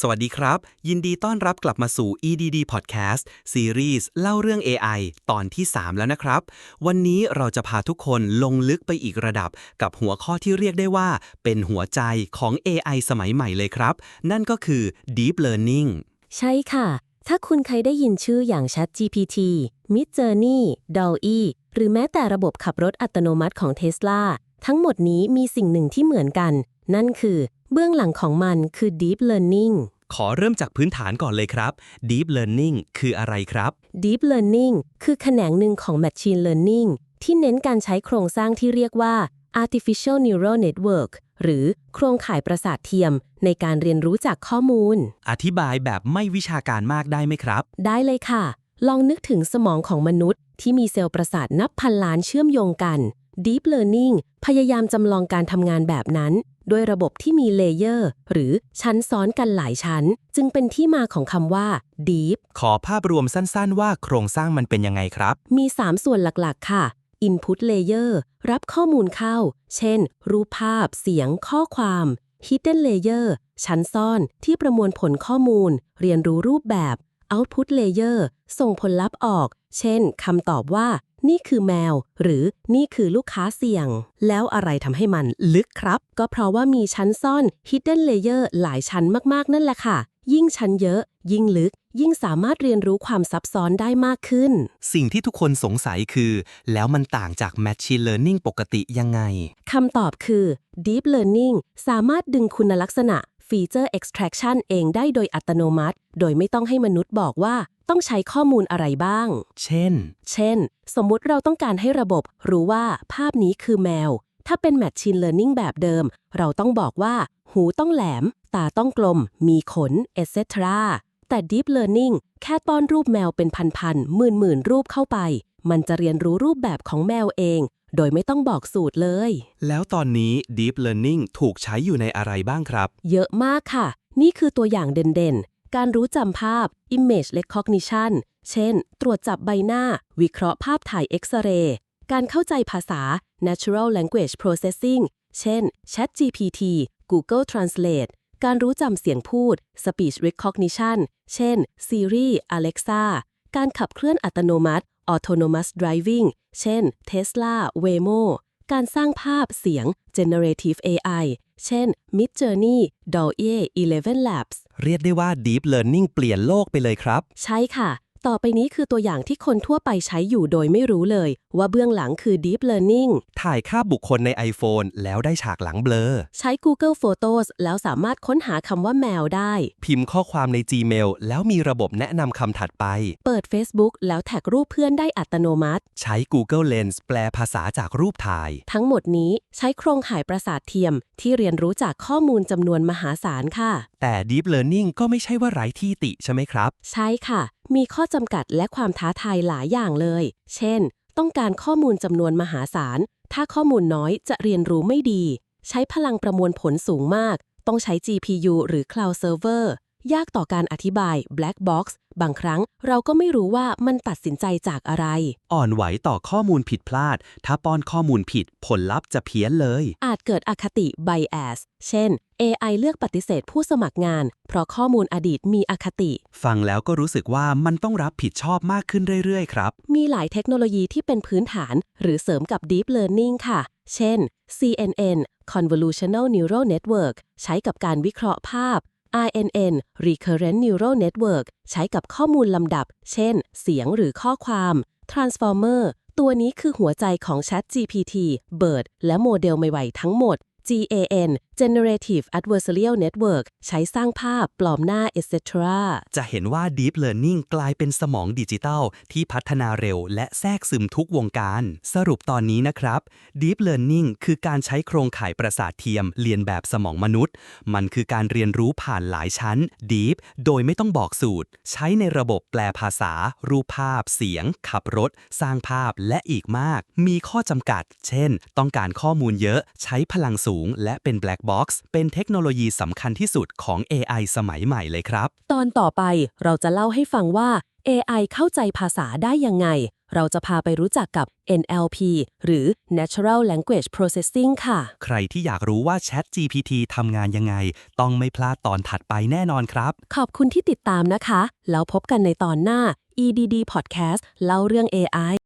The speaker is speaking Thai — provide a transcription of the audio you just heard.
สวัสดีครับ ยินดีต้อนรับกลับมาสู่ EDD Podcast ซีรีส์เล่าเรื่อง AI ตอนที่ 3 แล้วนะครับ วันนี้เราจะพาทุกคนลงลึกไปอีกระดับ กับหัวข้อที่เรียกได้ว่า เป็นหัวใจของ AI สมัยใหม่เลยครับ นั่นก็คือ Deep Learning ใช่ค่ะ ถ้าคุณเคยได้ยินชื่ออย่าง ChatGPT Midjourney DALL-E หรือแม้แต่ระบบขับรถอัตโนมัติของ Tesla ทั้งหมดนี้มีสิ่งหนึ่งที่เหมือนกัน นั่นคือ เบื้องหลังของมันคือ Deep Learning ขอเริ่มจากพื้นฐานก่อนเลยครับ Deep Learning คืออะไรครับ Deep Learning คือแขนงหนึ่งของ Machine Learning ที่เน้นการใช้โครงสร้างที่เรียกว่า Artificial Neural Network หรือโครงข่ายประสาทเทียม ในการเรียนรู้จากข้อมูล อธิบายแบบไม่วิชาการมากได้ไหมครับ ได้เลยค่ะ ลองนึกถึงสมองของมนุษย์ ที่มีเซลล์ประสาทนับพันล้านเชื่อมโยงกัน Deep Learning พยายามจำลองการทำงานแบบนั้น ด้วยระบบที่มีเลเยอร์ หรือชั้นซ้อนกันหลายชั้น จึงเป็นที่มาของคำว่า Deep ขอภาพรวมสั้นๆ ว่าโครงสร้างมันเป็นยังไงครับ มี 3 ส่วนหลักๆ ค่ะ Input Layer รับข้อมูลเข้า เช่น รูปภาพ เสียง ข้อความ Hidden Layer ชั้นซ่อนที่ประมวลผลข้อมูล เรียนรู้รูปแบบ Output Layer ส่งผลลัพธ์ออก เช่นคำตอบว่า นี่คือแมว หรือนี่คือลูกค้าเสี่ยง แล้วอะไรทำให้มันลึกครับ ก็เพราะว่ามีชั้นซ่อน Hidden Layer หลายชั้นมากๆนั่นแหละค่ะ ยิ่งชั้นเยอะ ยิ่งลึก ยิ่งสามารถเรียนรู้ความซับซ้อนได้มากขึ้น สิ่งที่ทุกคนสงสัยคือ แล้วมันต่างจาก Machine Learning ปกติยังไง คำตอบคือ Deep Learning สามารถดึงคุณลักษณะ Feature Extraction เองได้โดยอัตโนมัติ โดยไม่ต้องให้มนุษย์บอกว่าต้องใช้ข้อมูลอะไรบ้าง เช่น เช่น สมมุติเราต้องการให้ระบบรู้ว่าภาพนี้คือแมว ถ้าเป็น Machine Learning แบบเดิม เราต้องบอกว่า หูต้องแหลม ตาต้องกลม มีขน etc. แต่ Deep Learning แค่ป้อนรูปแมวเป็นพันๆหมื่นๆรูปเข้าไป มันจะเรียนรู้รูปแบบของแมวเอง โดยไม่ต้องบอกสูตรเลย แล้วตอนนี้ Deep Learning ถูกใช้อยู่ในอะไรบ้างครับ เยอะมากค่ะ นี่คือตัวอย่างเด่นๆ การรู้จำภาพ Image Recognition เช่น ตรวจจับใบหน้า วิเคราะห์ภาพถ่ายเอ็กซเรย์การเข้าใจภาษา Natural Language Processing เช่น ChatGPT Google Translate การรู้จำเสียงพูด Speech Recognition เช่น Siri Alexa การขับเคลื่อนอัตโนมัติ Autonomous Driving เช่น Tesla Waymo การสร้างภาพเสียง Generative AI เช่น Midjourney DALL-E 11 Labs เรียกได้ว่า Deep Learning เปลี่ยนโลกไปเลยครับ ใช่ค่ะ ต่อไปนี้คือตัวอย่างที่คนทั่วไปใช้อยู่โดยไม่รู้เลย ว่าเบื้องหลังคือ Deep Learning ถ่ายภาพบุคคลใน iPhone แล้วได้ฉากหลังเบลอ ใช้ Google Photos แล้วสามารถค้นหาคำว่าแมวได้ พิมพ์ข้อความใน Gmail แล้วมีระบบแนะนำคำถัดไป เปิด Facebook แล้วแท็กรูปเพื่อนได้อัตโนมัติ ใช้ Google Lens แปลภาษาจากรูปถ่าย ทั้งหมดนี้ใช้โครงข่ายประสาทเทียม ที่เรียนรู้จากข้อมูลจำนวนมหาศาลค่ะ แต่ Deep Learning ก็ไม่ใช่ว่าไร้ที่ติใช่ไหมครับ ใช่ค่ะ มีข้อจำกัดและความท้าทายหลายอย่างเลย เช่น ต้องการข้อมูลจำนวนมหาศาล ถ้าข้อมูลน้อยจะเรียนรู้ไม่ดี ใช้พลังประมวลผลสูงมาก ต้องใช้ GPU หรือ Cloud Server ยากต่อการอธิบาย Black Box บางครั้งเราก็ไม่รู้ว่ามันตัดสินใจจากอะไร อ่อนไหวต่อข้อมูลผิดพลาด ถ้าป้อนข้อมูลผิด ผลลัพธ์จะเพี้ยนเลย อาจเกิดอคติ bias เช่น AI เลือกปฏิเสธผู้สมัครงาน เพราะข้อมูลอดีตมีอคติ ฟังแล้วก็รู้สึกว่ามันต้องรับผิดชอบมากขึ้นเรื่อย ๆ ครับ มีหลายเทคโนโลยีที่เป็นพื้นฐาน หรือเสริมกับ Deep Learning ค่ะ เช่น CNN Convolutional Neural Network ใช้กับการวิเคราะห์ภาพ RNN Recurrent Neural Network ใช้กับข้อมูลลำดับ เช่น เสียงหรือข้อความ Transformer ตัวนี้คือหัวใจของ ChatGPT BERT และโมเดลใหม่ๆทั้งหมด GAN Generative Adversarial Network ใช้สร้างภาพปลอมหน้า etc. จะเห็นว่า Deep Learning กลายเป็นสมองดิจิตัล ที่พัฒนาเร็ว และแทรกซึมทุกวงการ สรุปตอนนี้นะครับ Deep Learning คือการใช้โครงข่ายประสาทเทียม เรียนแบบสมองมนุษย์ มันคือการเรียนรู้ผ่านหลายชั้น Deep โดยไม่ต้องบอกสูตร ใช้ในระบบแปลภาษา รูปภาพ เสียง ขับรถ สร้างภาพและอีกมาก มีข้อจำกัด เช่น ต้องการข้อมูลเยอะ ใช้พลังสูง และเป็น Black Box เป็นเทคโนโลยีสำคัญที่สุดของ AI สมัยใหม่เลยครับ ตอนต่อไปเราจะเล่าให้ฟังว่า AI เข้าใจภาษาได้ยังไง เราจะพาไปรู้จักกับ NLP หรือ Natural Language Processing ค่ะ ใครที่อยากรู้ว่า Chat GPT ทำงานยังไง ต้องไม่พลาดตอนถัดไปแน่นอนครับ ขอบคุณที่ติดตามนะคะ แล้วพบกันในตอนหน้า EDD Podcast เล่าเรื่อง AI